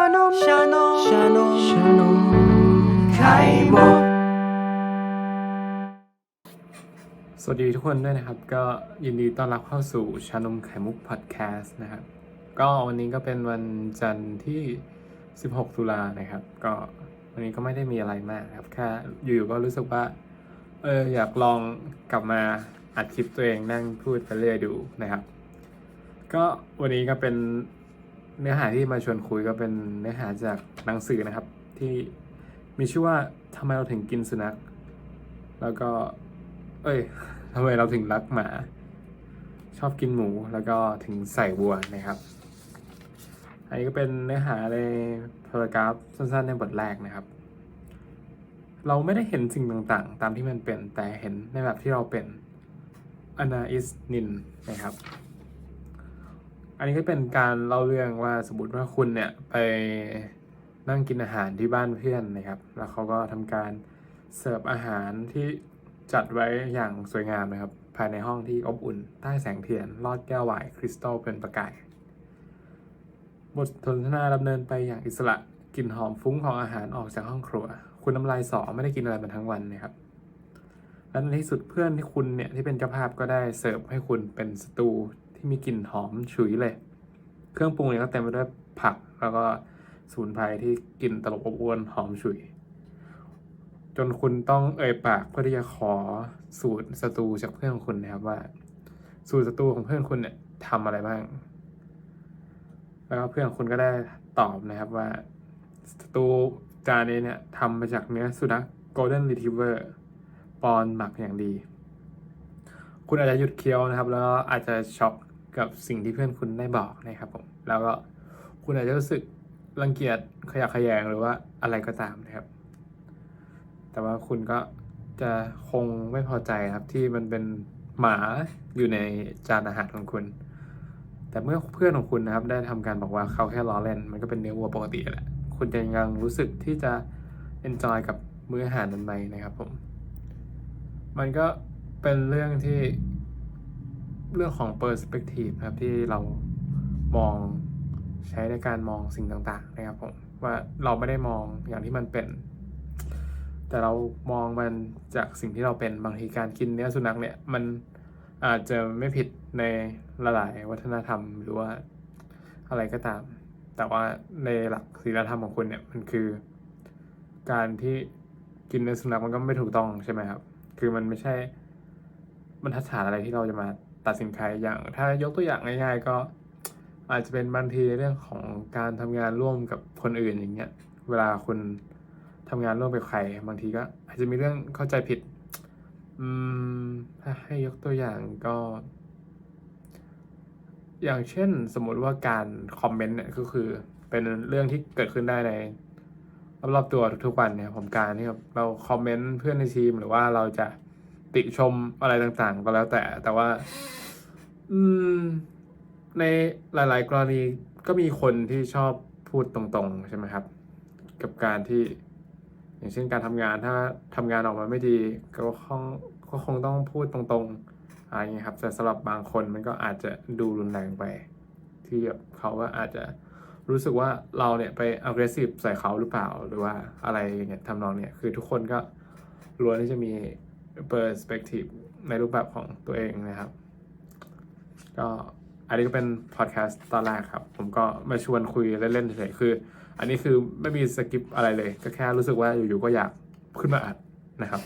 านมชานมชานมชานมไข่มุกสวัสดีทุกคนด้วยนะครับ ก็ยินดีต้อนรับเข้าสู่ชานมไข่มุกพอดแคสต์นะครับ ก็วันนี้ก็เป็นวันจันทร์ที่ 16 ตุลานะครับ ก็วันนี้ก็ไม่ได้มีอะไรมากครับ แค่อยู่ๆก็รู้สึกว่า เอออยากลองกลับมาอัดคลิปตัวเองนั่งพูดไปเรื่อยดูนะครับ ก็วันนี้ก็เป็น เนื้อหาที่มาชวนคุยก็เป็นเนื้อหาจากหนังสือนะครับ ที่มีชื่อว่าทำไมเราถึงกินสุนัข แล้วก็ เอ้ยทำไมเราถึงรักหมา ชอบกินหมูแล้วก็ถึงใส่วัวนะครับ อันนี้ก็เป็นเนื้อหาในพารากราฟสั้นๆในบทแรกนะครับ เราไม่ได้เห็นสิ่งต่างๆ ตามที่มันเป็นแต่เห็นในแบบที่เราเป็น ana is nin นะครับ อันนี้ก็เป็นการเล่าเรื่องว่าสมมติว่าคุณเนี่ยไปนั่งกินอาหารที่บ้านเพื่อนนะครับ แล้วเขาก็ทำการเสิร์ฟอาหารที่จัดไว้อย่างสวยงามนะครับ ภายในห้องที่อบอุ่น ใต้แสงเทียน ลอดแก้วไวน์คริสตัลเป็นประกาย บทสนทนาดำเนินไปอย่างอิสระ กลิ่นหอมฟุ้งของอาหารออกจากห้องครัว คุณน้ำลายสอไม่ได้กินอะไรมาทั้งวันนะครับ และในที่สุดเพื่อนที่คุณเนี่ยที่เป็นเจ้าภาพก็ได้เสิร์ฟให้คุณเป็นสตู ที่มีกลิ่นหอมฉุยเลย เครื่องปรุงเนี่ยก็เต็มไปด้วยผักแล้วก็สมุนไพรที่กลิ่นตลบอบอวนหอมฉุย จนคุณต้องเอ่ยปากเพื่อที่จะขอสูตรสตูจากเพื่อนของคุณนะครับว่า สูตรสตูของเพื่อนคุณเนี่ยทำอะไรบ้าง แล้วก็เพื่อนคุณก็ได้ตอบนะครับว่าสตูจานนี้เนี่ยทำมาจากเนื้อสุนัข Golden Retriever ปอนหมักอย่างดี คุณอาจจะหยุดเคี้ยวนะครับ แล้วอาจจะช็อก กับสิ่งที่เพื่อนคุณได้บอกนะครับผม แล้วก็คุณอาจจะรู้สึกรังเกียจขยะแขยงหรือว่าอะไรก็ตามนะครับ แต่ว่าคุณก็จะคงไม่พอใจครับที่มันเป็นหมาอยู่ในจานอาหารของคุณ แต่เมื่อเพื่อนของคุณนะครับได้ทำการบอกว่าเขาแค่ล้อเล่น มันก็เป็นเนื้อวัวปกติแหละ คุณจะยังรู้สึกที่จะ enjoy กับมื้ออาหารนั้นไหมนะครับผม มันก็เป็นเรื่องที่ เรื่องของ perspective นะครับที่เรามองใช้ในการมองสิ่งต่าง ๆ นะครับผมว่าเราไม่ได้มองอย่างที่มันเป็น แต่เรามองมันจากสิ่งที่เราเป็นบางทีการกินเนื้อสุนัขเนี่ยมันอาจจะไม่ผิดในหลายวัฒนธรรมหรือว่าอะไรก็ตาม แต่ว่าในหลักศีลธรรมของคุณเนี่ยมันคือ การที่กินเนื้อสุนัขมันก็ไม่ถูกต้องใช่ไหมครับ คือมันไม่ใช่บรรทัดฐานอะไรที่เราจะมา ตัดสินใครอย่าง ถ้ายกตัวอย่างง่าย ๆ ก็อาจจะเป็นบางทีเรื่องของการทำงานร่วมกับคนอื่นอย่างเงี้ย เวลาคุณทำงานร่วมกับใคร บางทีก็ อาจจะมีเรื่องเข้าใจผิด อืมถ้าให้ยกตัวอย่างก็ อย่างเช่นสมมุติว่าการคอมเมนต์เนี่ยก็คือเป็นเรื่องที่เกิดขึ้นได้ในรอบๆตัวทุกๆวันเนี่ยผมการที่แบบเราคอมเมนต์เพื่อนในทีมหรือว่าเราจะ ติชมอะไรต่างๆ ก็แล้วแต่ แต่ว่า อืม ในหลาย ๆ กรณีก็มีคนที่ชอบพูดตรงๆ ใช่ไหมครับ กับการที่ อย่างเช่นการทำงานถ้าทำงานออกมาไม่ดี ก็คงก็คงต้องพูดตรงๆอะไรอย่างเงี้ยครับแต่สำหรับบางคนมันก็อาจจะดูรุนแรงไป ที่เขาก็อาจจะรู้สึกว่าเราเนี่ยไป aggressive ใส่เขาหรือเปล่าหรือว่าอะไรอย่างเงี้ยทำนองเนี่ยคือทุกคนก็ล้วนที่จะมี perspective ในรูปแบบของตัวเองนะครับ ก็อันนี้ก็เป็นพอดแคสต์ตอนแรกครับ ผมก็มาชวนคุยเล่นๆเฉยๆคือ อันนี้คือไม่มีสคริปอะไรเลย ก็แค่รู้สึกว่าอยู่ๆก็อยากขึ้นมาอัดนะครับ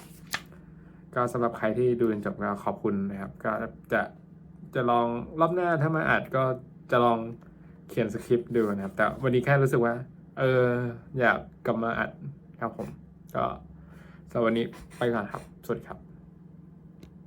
ก็สำหรับใครที่ดูจนจบก็ขอบคุณนะครับ ก็จะจะลองรอบหน้าถ้ามาอัดก็จะลองเขียนสคริปต์ดูนะครับ แต่วันนี้แค่รู้สึกว่า เอออยากกลับมาอัดครับผม ก็ สำหรับวันนี้ไปก่อนครับ สวัสดีครับ